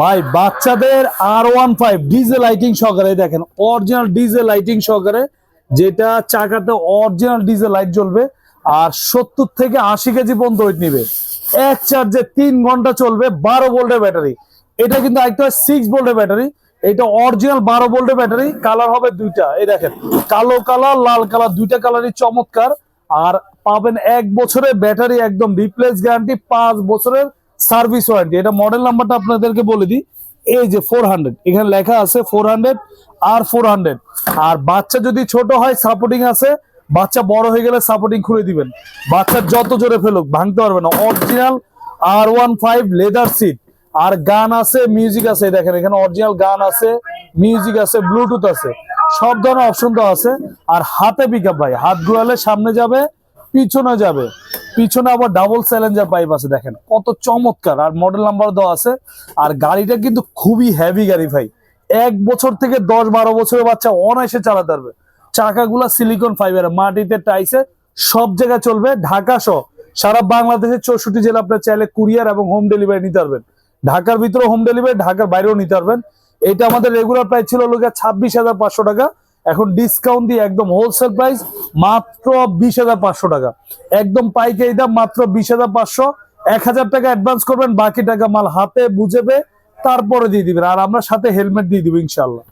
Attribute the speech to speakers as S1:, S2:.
S1: ভাই, বাচ্চাদের আর ওয়ান ফাইভ ডিজে লাইটিং সহকারে দেখেন অরিজিনাল ডিজে লাইটিং সহকারে যেটা চাকাতে অরিজিনাল ডিজে লাইট জ্বলবে আর সত্তর থেকে আশি কেজি পর্যন্ত ওয়েট নিবে। এক চার্জে তিন ঘণ্টা চলবে, বারো ভোল্টের ব্যাটারি এটা কিন্তু একটা সিক্স ভোল্টের ব্যাটারি এটা অরিজিনাল বারো ভোল্টের ব্যাটারি কালার হবে দুইটা। এই দেখেন, কালো কালার লাল কালার দুইটা কালারই চমৎকার। আর পাবেন এক বছরের ব্যাটারি একদম রিপ্লেস গ্যারান্টি পাঁচ বছরের সার্ভিস ওয়ারেন্টি। এটা মডেল নাম্বারটা আপনাদেরকে বলে দিই। এই যে ফোর হান্ড্রেড এখানে লেখা আছে ফোর হান্ড্রেড আর ফোর হান্ড্রেড আর বাচ্চা যদি ছোট হয় সাপোর্টিং আছে, বাচ্চা বড় হয়ে গেলে সাপোর্টিং খুলে দিবেন। বাচ্চা যত জোরে ফেলুক, ভাঙতে পারবে না। অরিজিনাল আর ওয়ান ফাইভ লেদার সিট আর গান আছে মিউজিক আছে, দেখেন এখানে অরিজিনাল গান আছে মিউজিক আছে ব্লুটুথ আছে। সব ধরনের অপশন তো আছে। আর হাতে পিক ভাই, হাত ঘুরালে সামনে যাবে, পিছনে যাবে। পিছনে আবার ডাবল স্যালেঞ্জার পাইপ আছে, দেখেন। কত চমৎকার। আর মডেল নাম্বার দেওয়া আছে। আর গাড়িটা কিন্তু খুবই হেভি গাড়ি ভাই। এক বছর থেকে দশ বারো বছরের বাচ্চা অনায়াসে চালাতে পারবে। চাকাগুলা সিলিকন ফাইবার মাটিতে টাইসে, সব জায়গায় চলবে। ঢাকা সহ সারা বাংলাদেশের চৌষট্টি জেলা আপনার চাইলে কুরিয়ার এবং হোম ডেলিভারি নিতে পারবেন। ঢাকার ভিতরে হোম ডেলিভারি ঢাকার বাইরেও নিতে পারবেন। এটা আমাদের রেগুলার প্রাইস ছিল লোকে ছাব্বিশ হাজার পাঁচশো টাকা। এখন ডিসকাউন্ট দিয়ে একদম হোলসেল প্রাইস মাত্র বিশ হাজার পাঁচশো টাকা। একদম পাইকারি দাম মাত্র বিশ হাজার পাঁচশো। এক হাজার টাকা অ্যাডভান্স করবেন, বাকি টাকা মাল হাতে বুঝেবে তারপরে দিয়ে দিবেন। আর আমরা সাথে হেলমেট দিয়ে দিব ইনশাল্লাহ